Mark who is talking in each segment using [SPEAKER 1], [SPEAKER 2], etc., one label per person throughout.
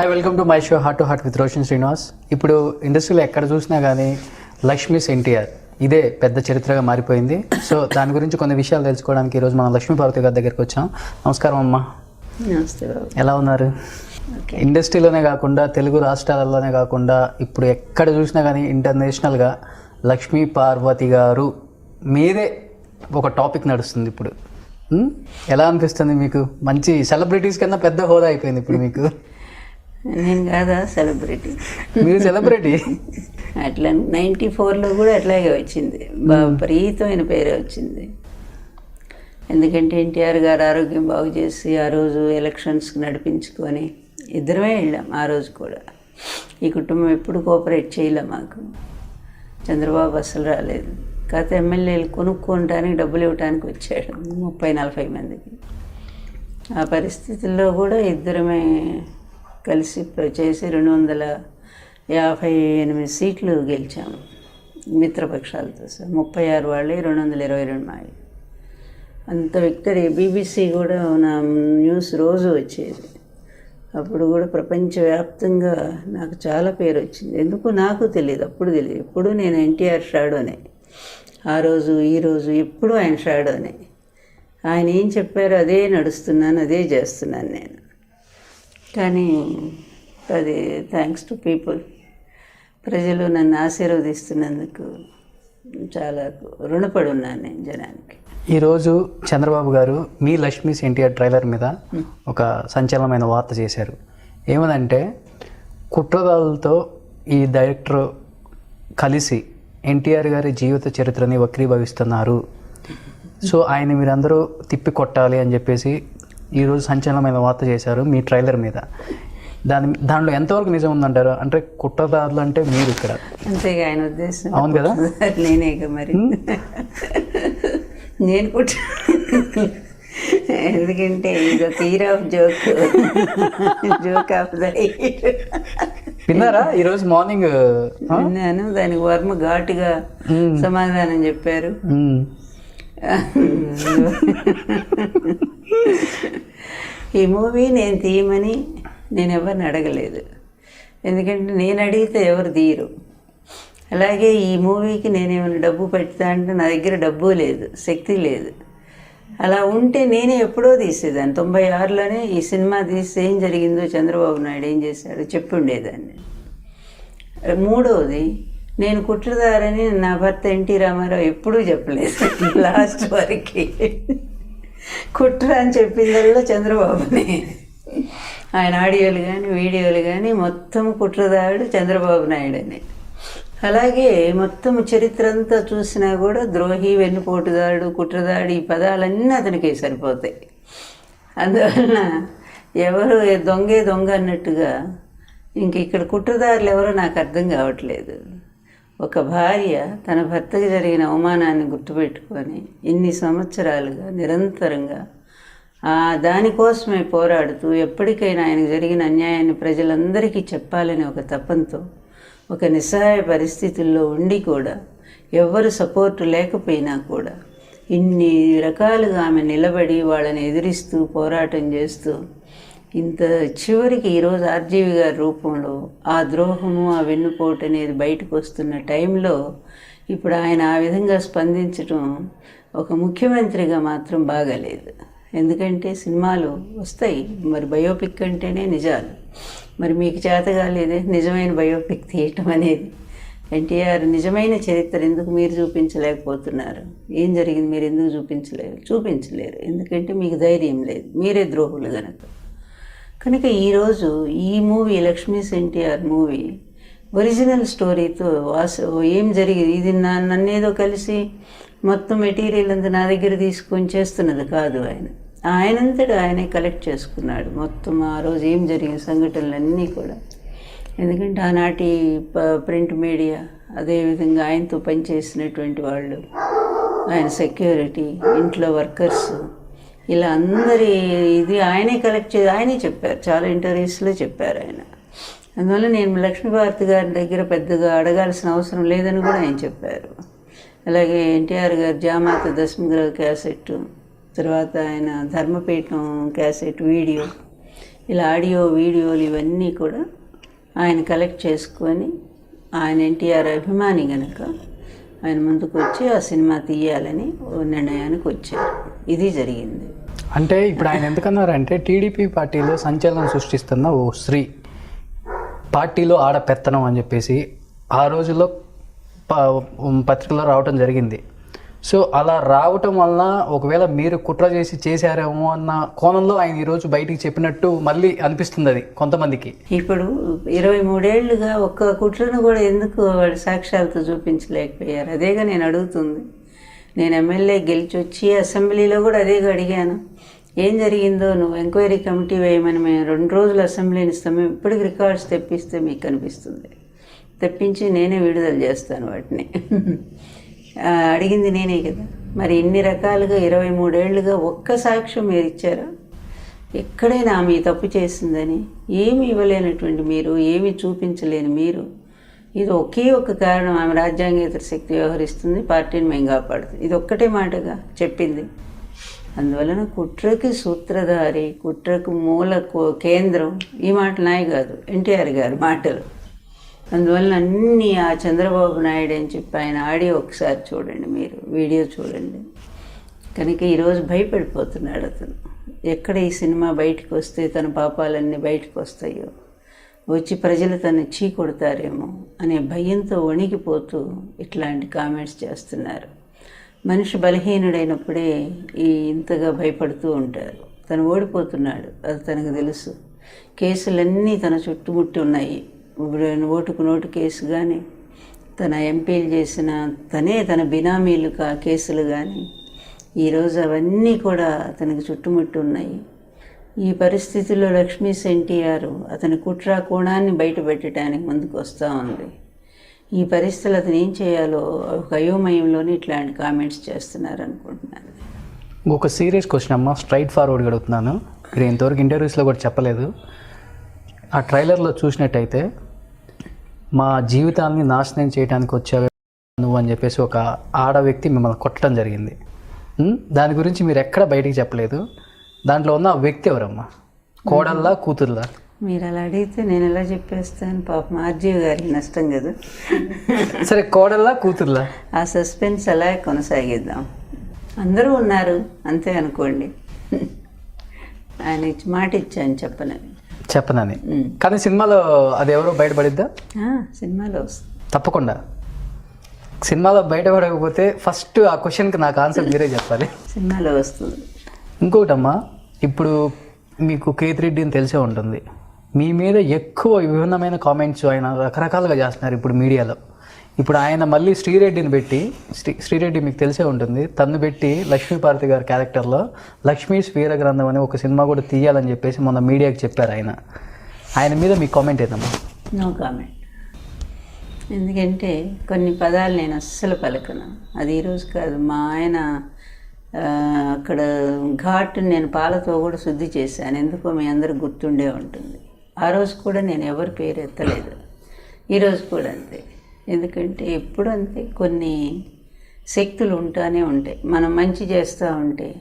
[SPEAKER 1] Hi welcome to my show heart to heart with Roshan Srinivas ఇప్పుడు ఇండస్ట్రీలో ఎక్కడ చూసినా కానీ లక్ష్మీస్ ఎన్టీఆర్ ఇదే పెద్ద చరిత్రగా మారిపోయింది. సో దాని గురించి కొన్ని విషయాలు తెలుసుకోవడానికి ఈరోజు మనం లక్ష్మీ పార్వతి గారి దగ్గరికి వచ్చాం. నమస్కారం అమ్మా.
[SPEAKER 2] నమస్తే
[SPEAKER 1] ఎలా ఉన్నారు? ఇండస్ట్రీలోనే కాకుండా తెలుగు రాష్ట్రాలలోనే కాకుండా ఇప్పుడు ఎక్కడ చూసినా కానీ ఇంటర్నేషనల్గా లక్ష్మీ పార్వతి గారు మీదే ఒక టాపిక్ నడుస్తుంది ఇప్పుడు? ఎలా అనిపిస్తుంది మీకు? మంచి సెలబ్రిటీస్ కన్నా పెద్ద హోదా అయిపోయింది ఇప్పుడు మీకు.
[SPEAKER 2] నేను కాదా సెలబ్రిటీ
[SPEAKER 1] మీరు సెలబ్రిటీ
[SPEAKER 2] అట్లా నైంటీ ఫోర్లో కూడా అట్లాగే వచ్చింది. బాగా విపరీతమైన పేరే వచ్చింది. ఎందుకంటే ఎన్టీఆర్ గారు ఆరోగ్యం బాగు చేసి ఆ రోజు ఎలక్షన్స్కి నడిపించుకొని ఇద్దరమే వెళ్ళాం ఆ రోజు కూడా. ఈ కుటుంబం ఎప్పుడు కోఆపరేట్ చేయలే మాకు. చంద్రబాబు అసలు రాలేదు. కాకపోతే ఎమ్మెల్యేలు కొనుక్కోవడానికి డబ్బులు ఇవ్వడానికి వచ్చాడు ముప్పై నలభై మందికి. ఆ పరిస్థితుల్లో కూడా ఇద్దరమే కలిసి చేసి రెండు వందల యాభై ఎనిమిది సీట్లు గెలిచాము మిత్రపక్షాలతో సార్ ముప్పై ఆరు వాళ్ళే రెండు వందల ఇరవై రెండు మావి అంత విక్టరీ. బీబీసీ కూడా నా న్యూస్ రోజు వచ్చేది. అప్పుడు కూడా ప్రపంచవ్యాప్తంగా నాకు చాలా పేరు వచ్చింది. ఎందుకు? నాకు తెలియదు అప్పుడు తెలియదు ఎప్పుడు నేను ఎన్టీఆర్ షాడోనే. ఆ రోజు ఈ రోజు ఎప్పుడు ఆయన షాడోనే. ఆయన ఏం చెప్పారో అదే నడుస్తున్నాను అదే చేస్తున్నాను నేను. కానీ అది థ్యాంక్స్ టు పీపుల్ ప్రజలు నన్ను ఆశీర్వదిస్తున్నందుకు చాలా రుణపడి ఉన్నాను నేను జనానికి.
[SPEAKER 1] ఈరోజు చంద్రబాబు గారు మీ లక్ష్మీస్ ఎన్టీఆర్ ట్రైలర్ మీద ఒక సంచలనమైన వార్త చేశారు. ఏమనంటే కుట్రదారులతో ఈ డైరెక్టర్ కలిసి ఎన్టీఆర్ గారి జీవిత చరిత్రని వక్రీభవిస్తున్నారు. సో ఆయన మీరందరూ తిప్పి కొట్టాలి అని చెప్పేసి ఈరోజు సంచలనమైన వార్త చేశారు మీ ట్రైలర్ మీద. దాని దానిలో ఎంతవరకు నిజం ఉందంటారు? అంటే కుట్రదారులు అంటే మీరు ఇక్కడ.
[SPEAKER 2] అంతేగా ఆయన ఉద్దేశం.
[SPEAKER 1] అవును కదా?
[SPEAKER 2] నేనేగా మరి. నేను కూడా ఎందుకంటే ఇది ఒక hero of joke. Joke of the
[SPEAKER 1] విన్నారా? ఈరోజు మార్నింగ్
[SPEAKER 2] విన్నాను. దానికి వర్మ ఘాటుగా సమాధానం చెప్పారు. ఈ మూవీ నేను తీయమని నేను ఎవరిని అడగలేదు. ఎందుకంటే నేను అడిగితే ఎవరు తీయరు. అలాగే ఈ మూవీకి నేనేమైనా డబ్బు పెడతా అంటే నా దగ్గర డబ్బు లేదు శక్తి లేదు. అలా ఉంటే నేనే ఎప్పుడో తీసేదాన్ని. తొంభై ఆరులోనే ఈ సినిమా తీస్తే ఏం జరిగిందో చంద్రబాబు నాయుడు ఏం చేశాడో చెప్పుండేదాన్ని మూడవది నేను కుట్రదారని నా భర్త ఎన్టీ రామారావు ఎప్పుడూ చెప్పలేదు. లాస్ట్ వరకు. కుట్ర అని చెప్పిందల్లా చంద్రబాబుని. ఆయన ఆడియోలు కానీ వీడియోలు కానీ మొత్తం కుట్రదారుడు చంద్రబాబు నాయుడని. అలాగే మొత్తం చరిత్ర అంతా చూసినా కూడా ద్రోహి వెన్నుపోటుదారుడు కుట్రదారుడు ఈ పదాలన్నీ అతనికి సరిపోతాయి. అందువలన ఎవరు దొంగే దొంగ అన్నట్టుగా ఇంక ఇక్కడ కుట్రదారులు ఎవరో నాకు అర్థం కావట్లేదు. ఒక భార్య తన భర్తకి జరిగిన అవమానాన్ని గుర్తుపెట్టుకొని ఇన్ని సంవత్సరాలుగా నిరంతరంగా ఆ దానికోసమే పోరాడుతూ ఎప్పటికైనా ఆయనకు జరిగిన అన్యాయాన్ని ప్రజలందరికీ చెప్పాలని ఒక తపంతో ఒక నిస్సహాయ పరిస్థితుల్లో ఉండి కూడా ఎవ్వరు సపోర్టు లేకపోయినా కూడా ఇన్ని రకాలుగా ఆమె నిలబడి వాళ్ళని ఎదిరిస్తూ పోరాటం చేస్తూ ఇంత చివరికి ఈరోజు ఆర్జీవి గారి రూపంలో ఆ ద్రోహము ఆ వెన్నుపోటు అనేది బయటకు వస్తున్న టైంలో ఇప్పుడు ఆయన ఆ విధంగా స్పందించడం ఒక ముఖ్యమంత్రిగా మాత్రం బాగాలేదు. ఎందుకంటే సినిమాలు వస్తాయి. మరి బయోపిక్ అంటేనే నిజాలు. మరి మీకు చేత కాలేదే నిజమైన బయోపిక్ తీయటం అనేది. ఎన్టీఆర్ నిజమైన చరిత్ర ఎందుకు మీరు చూపించలేకపోతున్నారు? ఏం జరిగింది? మీరు ఎందుకు చూపించలేరు చూపించలేరు. ఎందుకంటే మీకు ధైర్యం లేదు. మీరే ద్రోహులు కనుక కనుక ఈరోజు ఈ movie Lakshmi's NTR movie original స్టోరీతో వాస ఏం జరిగింది? ఇది నా నన్నేదో కలిసి మొత్తం మెటీరియల్ అంతా నా దగ్గర తీసుకొని చేస్తున్నది కాదు ఆయన. ఆయనంతటా ఆయనే కలెక్ట్ చేసుకున్నాడు. మొత్తం ఆ రోజు ఏం జరిగిన సంఘటనలన్నీ కూడా. ఎందుకంటే ఆనాటి ప- ప్రింట్ మీడియా అదేవిధంగా ఆయనతో పనిచేసినటువంటి వాళ్ళు ఆయన సెక్యూరిటీ ఇంట్లో వర్కర్స్ ఇలా అందరి ఇది ఆయనే కలెక్ట్ చేసి ఆయనే చెప్పారు. చాలా ఇంటర్వ్యూస్లో చెప్పారు ఆయన. అందువల్ల నేను లక్ష్మీభారతి గారి దగ్గర పెద్దగా అడగాల్సిన అవసరం లేదని కూడా ఆయన చెప్పారు. అలాగే ఎన్టీఆర్ గారు జామాత దశమగ్రహ క్యాసెట్ తర్వాత ఆయన ధర్మపీఠం క్యాసెట్ వీడియో ఇలా ఆడియో వీడియోలు ఇవన్నీ కూడా ఆయన కలెక్ట్ చేసుకొని ఆయన ఎన్టీఆర్ అభిమాని గనక ఆయన ముందుకు వచ్చి ఆ సినిమా తీయాలని ఓ నిర్ణయానికి వచ్చారు. ఇది జరిగింది.
[SPEAKER 1] అంటే ఇప్పుడు ఆయన ఎందుకన్నారంటే టీడీపీ పార్టీలో సంచలనం సృష్టిస్తున్న ఓ స్త్రీ. పార్టీలో ఆడ పెత్తనం అని చెప్పేసి ఆ రోజుల్లో పత్రికలో రావటం జరిగింది. సో అలా రావటం వలన ఒకవేళ మీరు కుట్ర చేసి చేశారేమో అన్న కోణంలో ఆయన ఈరోజు బయటికి చెప్పినట్టు మళ్ళీ అనిపిస్తుంది అది కొంతమందికి.
[SPEAKER 2] ఇప్పుడు ఇరవై మూడేళ్ళుగా ఒక్క కుట్రను కూడా ఎందుకు వాడు సాక్ష్యాలతో చూపించలేకపోయారు? అదేగా నేను అడుగుతుంది. నేను ఎమ్మెల్యే గెలిచి వచ్చి అసెంబ్లీలో కూడా అదే అడిగాను. ఏం జరిగిందో నువ్వు ఎంక్వైరీ కమిటీ వేయమని మేము రెండు రోజులు అసెంబ్లీని ఇస్తాం. మేము ఇప్పటికి రికార్డ్స్ తెప్పిస్తే మీకు కనిపిస్తుంది తెప్పించి నేనే విడుదల చేస్తాను వాటిని. అడిగింది నేనే కదా. మరి ఇన్ని రకాలుగా ఇరవై మూడేళ్ళుగా ఒక్క సాక్ష్యం మీరు ఇచ్చారా? ఎక్కడైనా ఆమె తప్పు చేసిందని ఏమి ఇవ్వలేనటువంటి మీరు ఏమి చూపించలేని మీరు ఇది ఒకే ఒక కారణం. ఆమె రాజ్యాంగేతర శక్తి వ్యవహరిస్తుంది. పార్టీని మేము కాపాడుతుంది ఇది ఒక్కటే మాటగా చెప్పింది. అందువలన కుట్రకి సూత్రధారి కుట్రకు మూల కో- కేంద్రం ఈ మాట నాయి కాదు. ఎన్టీఆర్ గారి మాటలు. అందువలన అన్నీ ఆ చంద్రబాబు నాయుడు అని చెప్పి ఆయన ఆడియో ఒకసారి చూడండి మీరు. వీడియో చూడండి. కనుక ఈరోజు భయపడిపోతున్నాడు అతను. ఎక్కడ ఈ సినిమా బయటకు వస్తే తన పాపాలన్నీ బయటకు వస్తాయో? వచ్చి ప్రజలు తను చీ కొడతారేమో అనే భయంతో వణికిపోతూ ఇట్లాంటి కామెంట్స్ చేస్తున్నారు. మనిషి బలహీనుడైనప్పుడే ఈ ఇంతగా భయపడుతూ ఉంటారు. తను ఓడిపోతున్నాడు అది తనకు తెలుసు. కేసులన్నీ తన చుట్టుముట్టి ఉన్నాయి. ఇప్పుడు ఓటుకు నోటు కేసు కానీ తన ఎంపీలు చేసిన తనే తన బినామీలు కా కేసులు కానీ ఈరోజు అవన్నీ కూడా అతనికి చుట్టుముట్టి ఉన్నాయి. ఈ పరిస్థితిలో లక్ష్మీ ఎన్టీఆర్ అతని కుట్ర కోణాన్ని బయట పెట్టడానికి ముందుకు వస్తూ ఉంది. ఈ పరిస్థితులు అతను ఏం చేయాలో ఒక అయోమయంలోనే ఇట్లాంటి కామెంట్స్ చేస్తున్నారు అనుకుంటున్నాను
[SPEAKER 1] ఒక సీరియస్ క్వశ్చన్ అమ్మ స్ట్రైట్ ఫార్వర్డ్ అడుగుతున్నాను మీరు ఇంతవరకు ఇంటర్వ్యూస్లో కూడా చెప్పలేదు. ఆ ట్రైలర్లో చూసినట్టయితే మా జీవితాన్ని నాశనం చేయడానికి వచ్చావే నువ్వు అని చెప్పేసి ఒక ఆడ వ్యక్తి మిమ్మల్ని కొట్టడం జరిగింది. దాని గురించి మీరు ఎక్కడ బయటికి చెప్పలేదు. దాంట్లో ఉన్న వ్యక్తి ఎవరమ్మా? కోడల్లా కూతుర్లా?
[SPEAKER 2] మీరు అలా అడిగితే నేను ఎలా చెప్పేస్తాను? పాపం ఆర్జీవి గారికి నష్టం కదా.
[SPEAKER 1] సరే కోడల్లా కూతుర్లా?
[SPEAKER 2] ఆ సస్పెన్స్ అలా కొనసాగిద్దాం. అందరూ ఉన్నారు అంతే అనుకోండి. ఆయన ఇచ్చి మాట ఇచ్చాను చెప్పనని.
[SPEAKER 1] చెప్పనని. కానీ సినిమాలో అది ఎవరో బయటపడిద్దా
[SPEAKER 2] సినిమాలో వస్తుంది.
[SPEAKER 1] తప్పకుండా. సినిమాలో బయటపడకపోతే ఫస్ట్ ఆ క్వశ్చన్కి నాకు ఆన్సర్ మీరే చెప్పాలి.
[SPEAKER 2] సినిమాలో వస్తుంది.
[SPEAKER 1] ఇంకోటమ్మా ఇప్పుడు మీకు కేత్ అని తెలిసే ఉంటుంది. మీ మీద ఎక్కువ విభిన్నమైన కామెంట్స్ ఆయన రకరకాలుగా చేస్తున్నారు ఇప్పుడు మీడియాలో. ఇప్పుడు ఆయన మళ్ళీ శ్రీరెడ్డిని పెట్టి శ్రీ శ్రీరెడ్డి మీకు తెలిసే ఉంటుంది తన్ను పెట్టి లక్ష్మీపార్తి గారి క్యారెక్టర్లో లక్ష్మీ స్వీర గ్రంథం అని ఒక సినిమా కూడా తీయాలని చెప్పేసి మొన్న మీడియాకి చెప్పారు ఆయన. ఆయన మీద మీ కామెంట్ ఏదమ్మా?
[SPEAKER 2] No comment. ఎందుకంటే కొన్ని పదాలు నేను అస్సలు పలకను. అది ఈరోజు కాదు మా ఆయన అక్కడ ఘాట్ నేను పాలతో కూడా శుద్ధి చేశాను. ఎందుకో మీ అందరికి గుర్తుండే ఉంటుంది. ఆ రోజు కూడా నేను ఎవరి పేరు ఎత్తలేదు. ఈరోజు కూడా అంతే. ఎందుకంటే ఎప్పుడు అంతే కొన్ని శక్తులు ఉంటానే ఉంటాయి. మనం మంచి చేస్తూ ఉంటే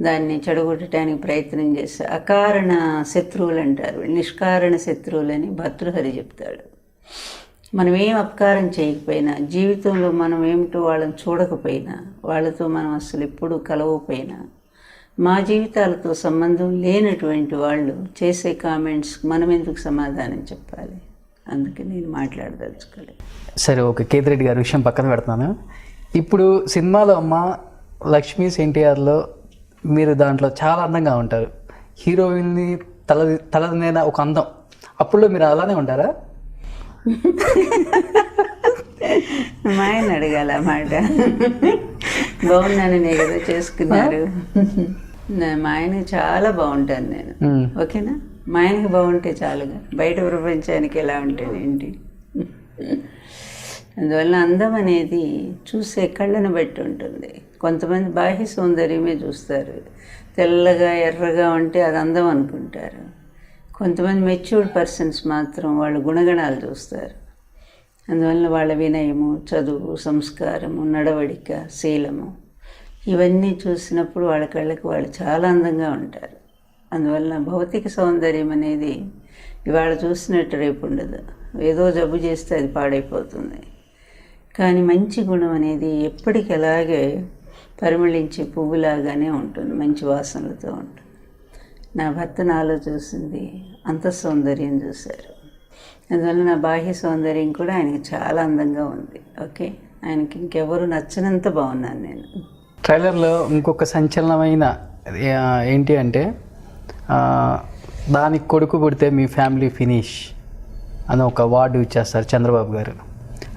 [SPEAKER 2] దాన్ని చెడగొట్టడానికి ప్రయత్నం చేస్తే. అకారణ శత్రువులు అంటారు. నిష్కారణ శత్రువులని భర్తృహరి చెప్తాడు. మనం ఏం అపకారం చేయకపోయినా జీవితంలో మనం ఏమిటో వాళ్ళని చూడకపోయినా వాళ్ళతో మనం అసలు ఎప్పుడూ కలవకపోయినా మా జీవితాలతో సంబంధం లేనటువంటి వాళ్ళు చేసే కామెంట్స్ మనం ఎందుకు సమాధానం చెప్పాలి? అందుకే నేను మాట్లాడదలుచుకోలేదు.
[SPEAKER 1] సరే ఓకే. కేతిరెడ్డి గారి విషయం పక్కన పెడుతున్నాను. ఇప్పుడు సినిమాలో అమ్మ లక్ష్మీస్ ఎన్టీఆర్లో మీరు దాంట్లో చాలా అందంగా ఉంటారు. హీరోయిన్ని తల తలదిన ఒక అందం. అప్పుడులో మీరు అలానే ఉంటారా?
[SPEAKER 2] మా ఆయన అడగాల మాట. బాగున్నాననే కదా చేసుకున్నారు. మా ఆయన చాలా బాగుంటాను నేను. ఓకేనా? మా ఆయనకి బాగుంటే చాలుగా. బయట ప్రపంచానికి ఎలా ఉంటాను ఏంటి? అందువల్ల అందం అనేది చూసే కళ్ళను బట్టి ఉంటుంది. కొంతమంది బాహ్య సౌందర్యమే చూస్తారు. తెల్లగా ఎర్రగా ఉంటే అది అందం అనుకుంటారు. కొంతమంది మెచ్యూర్డ్ పర్సన్స్ మాత్రం వాళ్ళ గుణగణాలు చూస్తారు. అందువల్ల వాళ్ళ వినయము చదువు సంస్కారము నడవడిక శీలము ఇవన్నీ చూసినప్పుడు వాళ్ళ కళ్ళకి వాళ్ళు చాలా అందంగా ఉంటారు. అందువలన భౌతిక సౌందర్యం అనేది ఇవాళ చూసినట్టు రేపు ఉండదు. ఏదో జబ్బు చేస్తే అది పాడైపోతుంది. కానీ మంచి గుణం అనేది ఎప్పటికి అలాగే పరిమళించే పువ్వులాగానే ఉంటుంది మంచి వాసనలతో ఉంటుంది. నా భర్త నాలో చూసింది అంత సౌందర్యం చూశారు. అందువల్ల నా బాహ్య సౌందర్యం కూడా ఆయనకి చాలా అందంగా ఉంది. ఓకే? ఆయనకి ఇంకెవరు నచ్చనంత బాగున్నాను నేను.
[SPEAKER 1] ట్రైలర్లో ఇంకొక సంచలనమైన ఏంటి అంటే దానికి కొడుకు పుడితే మీ ఫ్యామిలీ ఫినిష్ అని ఒక వార్డు ఇచ్చేస్తారు చంద్రబాబు గారు.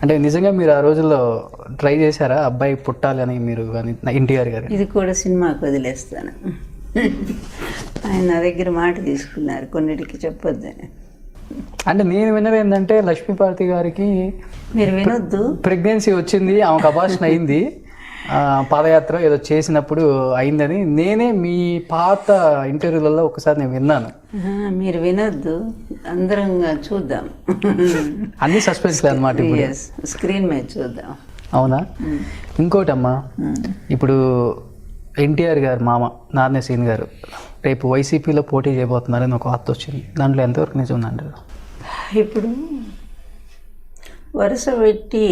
[SPEAKER 1] అంటే నిజంగా మీరు ఆ రోజుల్లో ట్రై చేశారా? అబ్బాయి పుట్టాలి అని మీరు కానీ ఎన్టీఆర్ గారు?
[SPEAKER 2] ఇది కూడా సినిమాకి వదిలేస్తాను. ఆయన నా దగ్గర మాట తీసుకున్నారు. కొన్నిటికి చెప్పొద్దని.
[SPEAKER 1] అంటే నేను విన్నది ఏంటంటే లక్ష్మీపార్తి గారికి
[SPEAKER 2] మీరు వినొద్దు.
[SPEAKER 1] ప్రెగ్నెన్సీ వచ్చింది ఆమెకు అబార్షన్ అయింది. పాదయాత్ర ఏదో చేసినప్పుడు అయిందని నేనే మీ పాత ఇంటర్వ్యూలలో ఒకసారి నేను విన్నాను.
[SPEAKER 2] మీరు వినొద్దు. అందరం చూద్దాం.
[SPEAKER 1] అన్ని సస్పెన్స్లే అనమాట
[SPEAKER 2] స్క్రీన్ మీద చూద్దాం.
[SPEAKER 1] అవునా? ఇంకోటమ్మా ఇప్పుడు ఎన్టీఆర్ గారు మామ నారాయణ సీన్ గారు రేపు వైసీపీలో పోటీ చేయబోతున్నారని ఒక వార్త వచ్చింది. దాంట్లో ఎంతవరకు నిజం ఉందంటారు?
[SPEAKER 2] ఇప్పుడు వరుస పెట్టి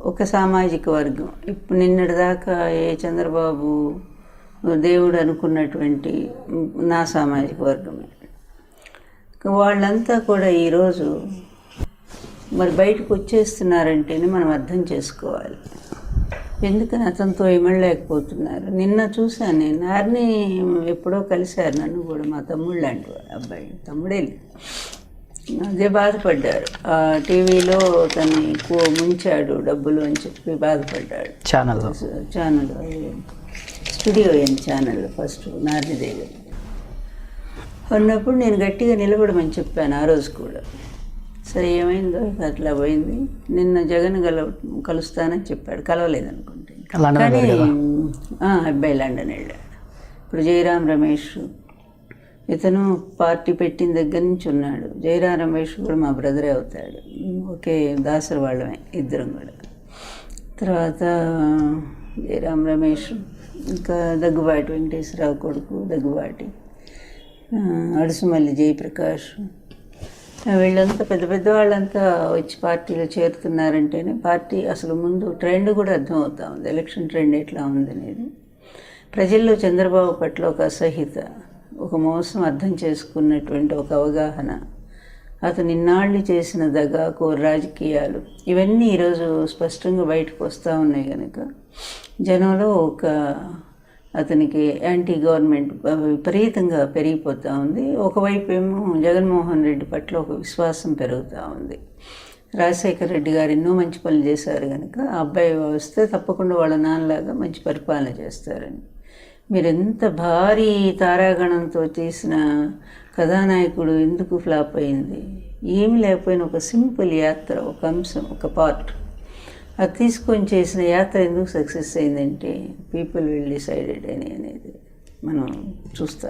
[SPEAKER 2] ఒక సామాజిక వర్గం. ఇప్పుడు నిన్నటి దాకా ఏ చంద్రబాబు దేవుడు అనుకున్నటువంటి నా సామాజిక వర్గమే. వాళ్ళంతా కూడా ఈరోజు మరి బయటకు వచ్చేస్తున్నారంటేనే మనం అర్థం చేసుకోవాలి. ఎందుకని అతనితో ఇమడలేకపోతున్నారు నిన్న చూశాను నేను. నారిని ఎప్పుడో కలిశారు నన్ను కూడా మా తమ్ముడు లాంటి అబ్బాయి. తమ్ముడే. అదే బాధపడ్డారు టీవీలో తను ఎక్కువ ముంచాడు డబ్బులు అని చెప్పి బాధపడ్డాడు. ఛానల్ అది స్టూడియో అయిన ఛానల్? ఫస్ట్ నారదిదేవి ఉన్నప్పుడు నేను గట్టిగా నిలబడమని చెప్పాను ఆ రోజు కూడా. సరే ఏమైందో అట్లా పోయింది. నిన్న జగన్ కల కలుస్తానని చెప్పాడు. కలవలేదు అనుకుంటే
[SPEAKER 1] లండన్
[SPEAKER 2] కానీ అబ్బాయి లండన్ వెళ్ళాడు. ఇప్పుడు జయరాం రమేష్ ఇతను పార్టీ పెట్టిన దగ్గర నుంచి ఉన్నాడు. జయరాం రమేష్ కూడా మా బ్రదరే అవుతాడు. ఒకే దాసరి వాళ్ళమే ఇద్దరం కూడా. తర్వాత జయరాం రమేష్ ఇంకా దగ్గుబాటి వెంకటేశ్వరరావు కొడుకు దగ్గుబాటి అడుసుమల్లి జయప్రకాష్ వీళ్ళంతా పెద్ద పెద్ద వాళ్ళంతా వచ్చి పార్టీలో చేరుతున్నారంటేనే పార్టీ అసలు ముందు ట్రెండ్ కూడా అర్థం అవుతా ఉంది. ఎలక్షన్ ట్రెండ్ ఎట్లా ఉంది అనేది. ప్రజల్లో చంద్రబాబు పట్ల ఒక అసహిత ఒక మోసం అర్థం చేసుకున్నటువంటి ఒక అవగాహన అతను ఇన్నాళ్ళు చేసిన దగాకు రాజకీయాలు ఇవన్నీ ఈరోజు స్పష్టంగా బయటకు వస్తూ ఉన్నాయి కనుక జనంలో ఒక అతనికి యాంటీ గవర్నమెంట్ విపరీతంగా పెరిగిపోతూ ఉంది. ఒకవైపు ఏమో జగన్మోహన్ రెడ్డి పట్ల ఒక విశ్వాసం పెరుగుతూ ఉంది. రాజశేఖర రెడ్డి గారు ఎన్నో మంచి పనులు చేశారు కనుక ఆ అబ్బాయి వస్తే తప్పకుండా వాళ్ళ నాన్నలాగా మంచి పరిపాలన చేస్తారని. మీరు ఎంత భారీ తారాగణంతో చేసిన కథానాయకుడు ఎందుకు ఫ్లాప్ అయింది? ఏమి లేకపోయినా ఒక సింపుల్ యాత్ర ఒక అంశం ఒక పార్ట్. అది తీసుకొని చేసిన యాత్ర ఎందుకు సక్సెస్ అయిందంటే పీపుల్ విల్ డిసైడెడ్ అని అనేది మనం చూస్తూ